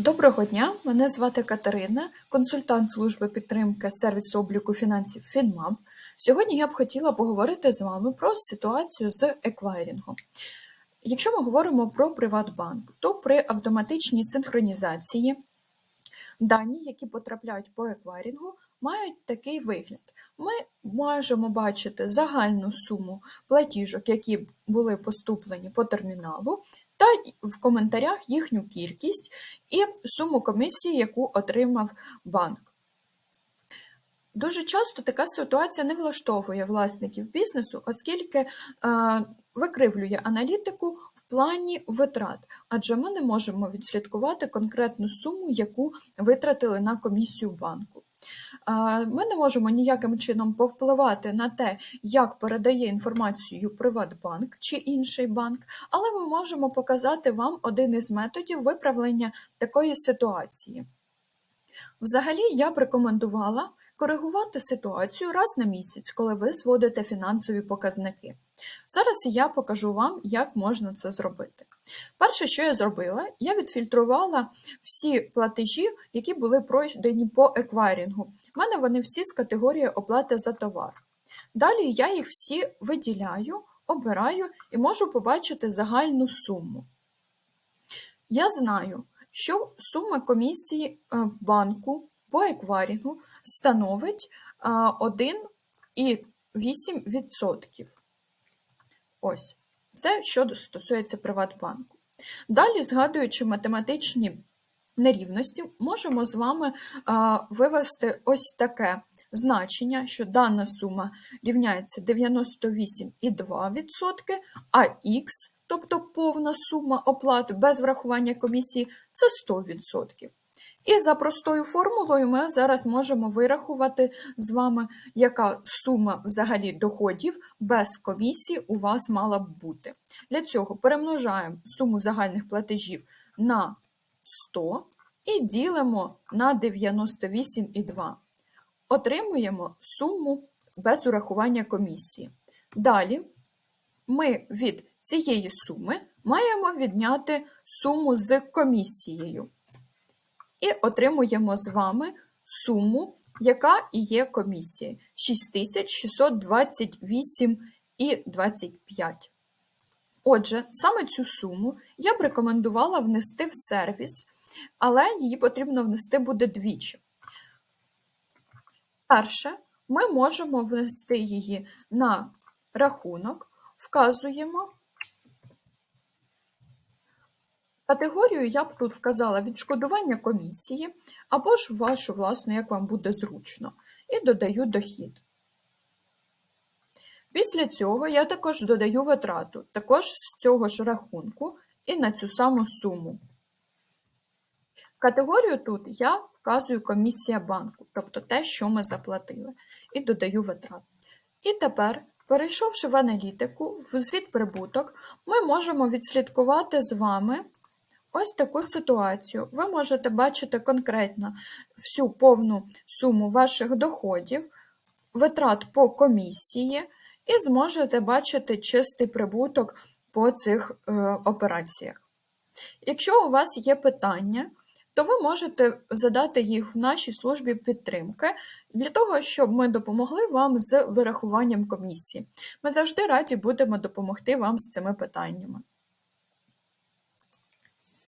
Доброго дня, мене звати Катерина, консультант служби підтримки сервісу обліку фінансів FinMap. Сьогодні я б хотіла поговорити з вами про ситуацію з еквайрінгом. Якщо ми говоримо про Приватбанк, то при автоматичній синхронізації дані, які потрапляють по еквайрінгу, мають такий вигляд. Ми можемо бачити загальну суму платіжок, які були поступлені по терміналу, та в коментарях їхню кількість і суму комісії, яку отримав банк. Дуже часто така ситуація не влаштовує власників бізнесу, оскільки е, викривлює аналітику в плані витрат, адже ми не можемо відслідкувати конкретну суму, яку витратили на комісію банку. Ми не можемо ніяким чином повпливати на те, як передає інформацію Приватбанк чи інший банк, але ми можемо показати вам один із методів виправлення такої ситуації. Взагалі, я б рекомендувала коригувати ситуацію раз на місяць, коли ви зводите фінансові показники. Зараз я покажу вам, як можна це зробити. Перше, що я зробила, я відфільтрувала всі платежі, які були пройдені по еквайрінгу. У мене вони всі з категорії оплати за товар. Далі я їх всі виділяю, обираю і можу побачити загальну суму. Я знаю, що сума комісії е, банку по еквайрінгу становить е, 1,8%. Ось. Це що стосується Приватбанку. Далі, згадуючи математичні нерівності, можемо з вами вивести ось таке значення, що дана сума рівняється 98,2%, а х, тобто повна сума оплати без врахування комісії, це 100%. І за простою формулою ми зараз можемо вирахувати з вами, яка сума взагалі доходів без комісії у вас мала б бути. Для цього перемножаємо суму загальних платежів на 100 і ділимо на 98,2. Отримуємо суму без урахування комісії. Далі ми від цієї суми маємо відняти суму з комісією. І отримуємо з вами суму, яка і є комісія 6628,25. Отже, саме цю суму я б рекомендувала внести в сервіс, але її потрібно внести буде двічі. Перше, ми можемо внести її на рахунок, вказуємо. Категорію я б тут вказала відшкодування комісії або ж вашу власну, як вам буде зручно, і додаю дохід. Після цього я також додаю витрату, також з цього ж рахунку і на цю саму суму. Категорію тут я вказую комісія банку, тобто те, що ми заплатили, і додаю витрат. І тепер, перейшовши в аналітику, в звіт прибуток, ми можемо відслідкувати з вами. Ось таку ситуацію. Ви можете бачити конкретно всю повну суму ваших доходів, витрат по комісії, і зможете бачити чистий прибуток по цих е, операціях. Якщо у вас є питання, то ви можете задати їх в нашій службі підтримки для того, щоб ми допомогли вам з вирахуванням комісії. Ми завжди раді будемо допомогти вам з цими питаннями.